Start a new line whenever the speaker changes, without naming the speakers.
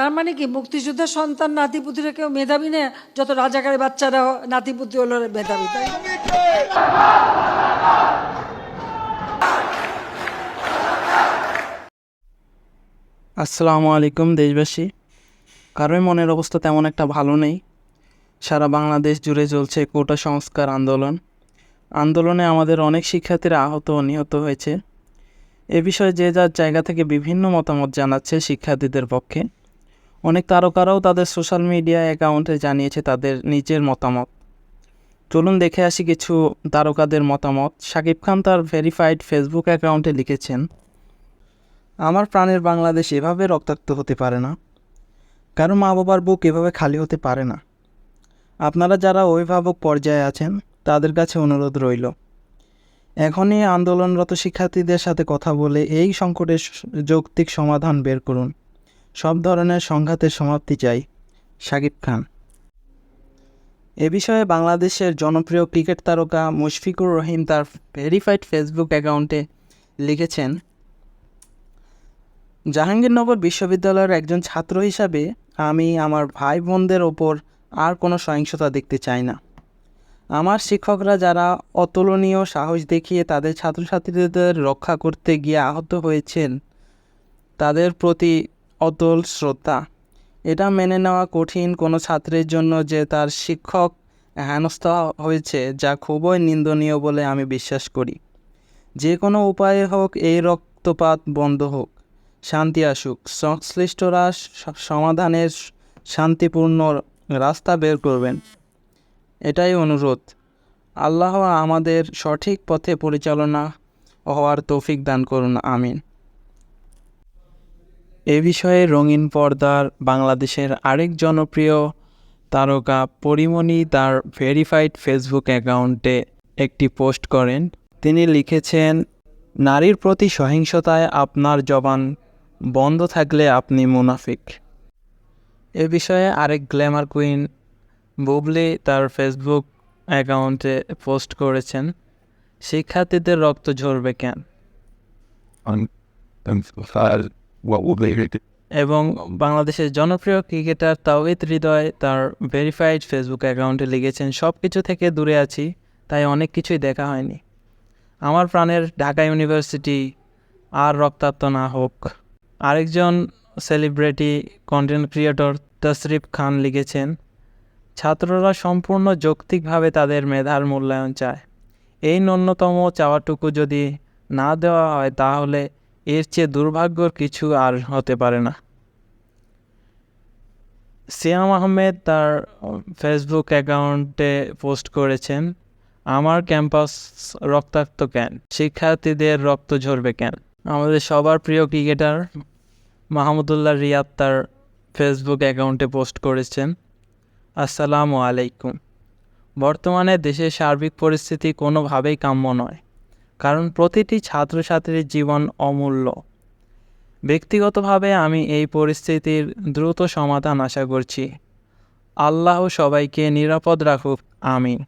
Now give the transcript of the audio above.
তার মানে কি? মুক্তিযুদ্ধের সন্তান নাতিপুতিরা কেউ মেধাবী না? যত রাজাকারের বাচ্চারা নাতিপুতি হলো মেধাবী?
আসসালামু আলাইকুম, দেশবাসী। কারোই মনের অবস্থা তেমন একটা ভালো নেই। সারা বাংলাদেশ জুড়ে চলছে কোটা সংস্কার আন্দোলন। আন্দোলনে আমাদের অনেক শিক্ষার্থীরা আহত ও নিহত হয়েছে। এ বিষয়ে যে যার জায়গা থেকে বিভিন্ন মতামত জানাচ্ছে শিক্ষার্থীদের পক্ষে। অনেক তারকারাও তাদের সোশ্যাল মিডিয়া অ্যাকাউন্টে জানিয়েছে তাদের নিজের মতামত। চলুন দেখে আসি কিছু তারকাদের মতামত। শাকিব খান তার ভেরিফাইড ফেসবুক অ্যাকাউন্টে লিখেছেন, আমার প্রাণের বাংলাদেশ এভাবে রক্তাক্ত হতে পারে না। কারও মা বাবার বুক এভাবে খালি হতে পারে না। আপনারা যারা অভিভাবক পর্যায়ে আছেন, তাদের কাছে অনুরোধ রইল। এখনই আন্দোলনরত শিক্ষার্থীদের সাথে কথা বলে এই সংকটের যৌক্তিক সমাধান বের করুন। সব ধরনের সংঘাতের সমাপ্তি চাই। শাকিব খান। এ বিষয়ে বাংলাদেশের জনপ্রিয় ক্রিকেট তারকা মুশফিকুর রহিম তার ভেরিফাইড ফেসবুক অ্যাকাউন্টে লিখেছেন, জাহাঙ্গীরনগর বিশ্ববিদ্যালয়ের একজন ছাত্র হিসাবে আমি আমার ভাই বোনদের ওপর আর কোনো সহিংসতা দেখতে চাই না। আমার শিক্ষকরা যারা অতুলনীয় সাহস দেখিয়ে তাদের ছাত্রছাত্রীদের রক্ষা করতে গিয়ে আহত হয়েছেন, তাদের প্রতি অতল শ্রদ্ধা এটা মেনে নেওয়া কঠিন কোনো ছাত্রের জন্য যে তার শিক্ষক হেনস্থা হয়েছে যা খুবই নিন্দনীয় বলে আমি বিশ্বাস করি। যে কোনো উপায়ে হোক এই রক্তপাত বন্ধ হোক, শান্তি আসুক, সংশ্লিষ্টরা সমাধানের শান্তিপূর্ণ রাস্তা বের করবেন। এটাই অনুরোধ। আল্লাহ আমাদের সঠিক পথে পরিচালনা হওয়ার তৌফিক দান করুন, আমিন। এ বিষয়ে রঙিন পর্দার বাংলাদেশের আরেক জনপ্রিয় তারকা পরিমণি তার ভেরিফাইড ফেসবুক অ্যাকাউন্টে একটি পোস্ট করেন। তিনি লিখেছেন, নারীর প্রতি সহিংসতায় আপনার জবান বন্ধ থাকলে আপনি মুনাফিক। এ বিষয়ে আরেক গ্ল্যামার কুইন বুবলি তার ফেসবুক অ্যাকাউন্টে পোস্ট করেছেন, শিক্ষার্থীদের রক্ত ঝরবে কেন? এবং বাংলাদেশের জনপ্রিয় ক্রিকেটার তাওহিদ হৃদয় তার ভেরিফাইড ফেসবুক অ্যাকাউন্টে লিখেছেন সব কিছু থেকে দূরে আছি, তাই অনেক কিছুই দেখা হয়নি। আমার প্রাণের ঢাকা ইউনিভার্সিটি আর রক্তাক্ত না হোক। আরেকজন celebrity content creator Tashrif Khan লিখেছেন, ছাত্ররা সম্পূর্ণ যৌক্তিকভাবে তাদের মেধার মূল্যায়ন চায়। এই ন্যূনতম চাওয়াটুকু যদি না দেওয়া হয়, তাহলে এর চেয়ে দুর্ভাগ্যর কিছু আর হতে পারে না। সিয়াম আহমেদ তার ফেসবুক অ্যাকাউন্টে পোস্ট করেছেন, আমার ক্যাম্পাস রক্তাক্ত কেন? শিক্ষার্থীদের রক্ত ঝরবে কেন? আমাদের সবার প্রিয় ক্রিকেটার মাহমুদুল্লাহ রিয়াদ তার ফেসবুক অ্যাকাউন্টে পোস্ট করেছেন, আসসালামু আলাইকুম। বর্তমানে দেশের সার্বিক পরিস্থিতি কোনোভাবেই কাম্য নয়। কারণ প্রতিটি ছাত্রছাত্রীর জীবন অমূল্য। ব্যক্তিগতভাবে আমি এই পরিস্থিতির দ্রুত সমাধান আশা করছি। আল্লাহ সবাইকে নিরাপদ রাখুক, আমিন।